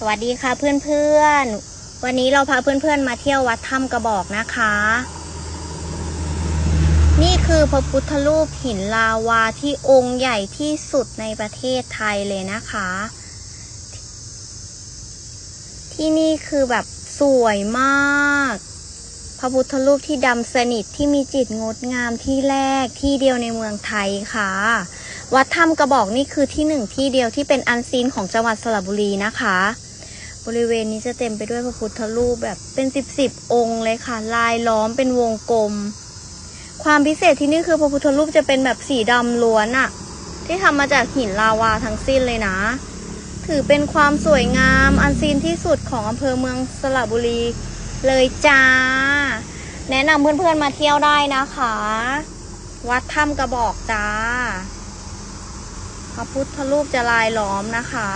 สวัสดีค่ะเพื่อนๆ วันนี้เราพาเพื่อนๆมาเที่ยววัดถ้ำกระบอกนะคะ นี่คือพระพุทธรูปหินลาวาที่องค์ใหญ่ที่สุดในประเทศไทยเลยนะคะ ที่นี่คือแบบสวยมาก พระพุทธรูปที่ดำสนิทที่มีจิตงดงามที่แรกที่เดียวในเมืองไทยค่ะวัดถ้ำกระบอกนี่คือที่หนึ่งที่เดียวที่เป็นอันซีนของจังหวัดสระบุรีนะคะ บริเวณนี้จะเต็มไปด้วยพระพุทธรูปแบบเป็นสิบสิบองค์เลยค่ะ ลายล้อมเป็นวงกลม ความพิเศษที่นี่คือพระพุทธรูปจะเป็นแบบสีดำล้วนอะที่ทำมาจากหินลาวาทั้งสิ้นเลยนะ ถือเป็นความสวยงามอันซีนที่สุดของอำเภอเมืองสระบุรีเลยจ้า แนะนำเพื่อนๆมาเที่ยวได้นะคะ วัดถ้ำกระบอกจ้าพระพุทธรูปจะลายล้อมนะคะ